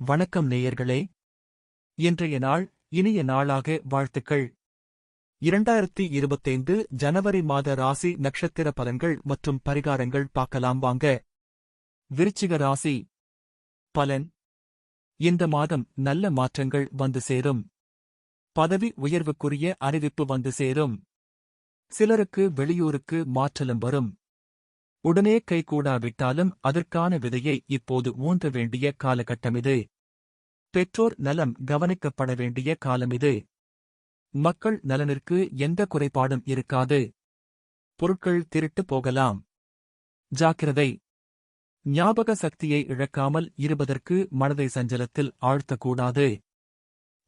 வணக்கம் நேயர்களே. இன்றைய நாள் இனிய நாளாக வாழ்த்துக்கள். இரண்டாயிரத்தி இருபத்தைந்து ஜனவரி மாத ராசி நட்சத்திர பலன்கள் மற்றும் பரிகாரங்கள் பார்க்கலாம் வாங்க. விருச்சிக ராசி பலன். இந்த மாதம் நல்ல மாற்றங்கள் வந்து சேரும். பதவி உயர்வுக்குரிய அறிவிப்பு வந்து சேரும். சிலருக்கு வெளியூருக்கு மாற்றலும் வரும். உடனே கைகூடாவிட்டாலும் அதற்கான விதையை இப்போது ஊன்ற வேண்டிய காலகட்டம் இது. பெற்றோர் நலம் கவனிக்கப்பட வேண்டிய காலம் இது. மக்கள் நலனிற்கு எந்த குறைபாடும் இருக்காது. பொருட்கள் திருட்டு போகலாம். ஜாக்கிரதை. ஞாபக சக்தியை இழக்காமல் இருப்பதற்கு மனதை சஞ்சலத்தில் ஆழ்த்தக்கூடாது.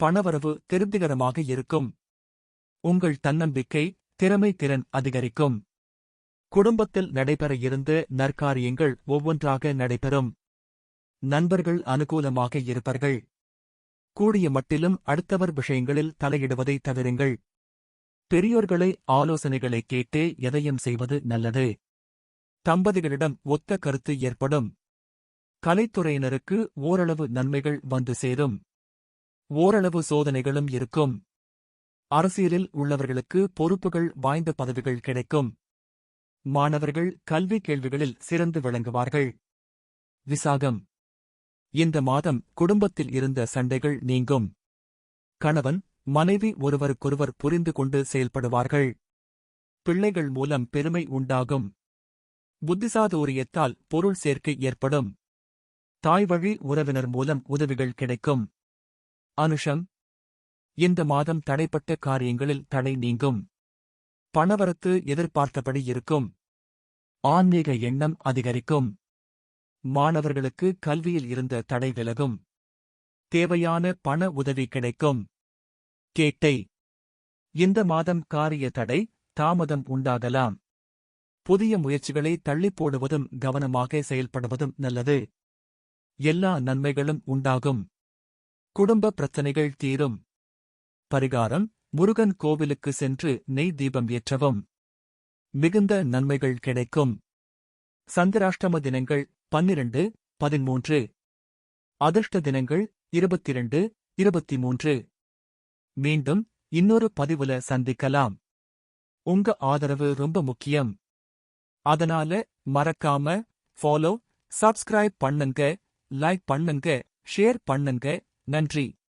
பணவரவு திருப்திகரமாக இருக்கும். உங்கள் தன்னம்பிக்கை திறமை திறன் அதிகரிக்கும். குடும்பத்தில் நடைபெற இருந்த நற்காரியங்கள் ஒவ்வொன்றாக நடைபெறும். நண்பர்கள் அனுகூலமாக இருப்பார்கள். கூடிய மட்டிலும் அடுத்தவர் விஷயங்களில் தலையிடுவதை தவிருங்கள். பெரியோர்களை ஆலோசனைகளை கேட்டே எதையும் செய்வது நல்லது. தம்பதிகளிடம் ஒத்த கருத்து ஏற்படும். கலைத்துறையினருக்கு ஓரளவு நன்மைகள் வந்து சேரும். ஓரளவு சோதனைகளும் இருக்கும். அரசியலில் உள்ளவர்களுக்கு பொறுப்புகள் வாய்ந்த பதவிகள் கிடைக்கும். மாணவர்கள் கல்வி கேள்விகளில் சிறந்து விளங்குவார்கள். விசாகம். இந்த மாதம் குடும்பத்தில் இருந்த சண்டைகள் நீங்கும். கணவன் மனைவி ஒருவருக்கொருவர் புரிந்து கொண்டு செயல்படுவார்கள். பிள்ளைகள் மூலம் பெருமை உண்டாகும். புத்திசாதூரியத்தால் பொருள் சேர்க்கை ஏற்படும். தாய்வழி உறவினர் மூலம் உதவிகள் கிடைக்கும். அனுஷம். இந்த மாதம் தடைப்பட்ட காரியங்களில் தடை நீங்கும். பணவரத்து எதிர்பார்த்தபடி இருக்கும். ஆன்மீக எண்ணம் அதிகரிக்கும். மாணவர்களுக்கு கல்வியில் இருந்த தடை விலகும். தேவையான பண உதவி கிடைக்கும். கேட்டை. இந்த மாதம் காரிய தடை தாமதம் உண்டாகலாம். புதிய முயற்சிகளை தள்ளி போடுவதும் கவனமாக செயல்படுவதும் நல்லது. எல்லா நன்மைகளும் உண்டாகும். குடும்ப பிரச்சனைகள் தீரும். பரிகாரம் முருகன் கோவிலுக்கு சென்று நெய் தீபம் ஏற்றவும். மிகுந்த நன்மைகள் கிடைக்கும். சந்திராஷ்டம தினங்கள் பன்னிரண்டு பதிமூன்று. அதிர்ஷ்ட தினங்கள் இருபத்திரண்டு இருபத்தி மூன்று மீண்டும் இன்னொரு பதிவுல சந்திக்கலாம். உங்க ஆதரவு ரொம்ப முக்கியம். அதனால மறக்காம ஃபாலோ சப்ஸ்கிரைப் பண்ணுங்க லைக் பண்ணுங்க ஷேர் பண்ணுங்க. நன்றி.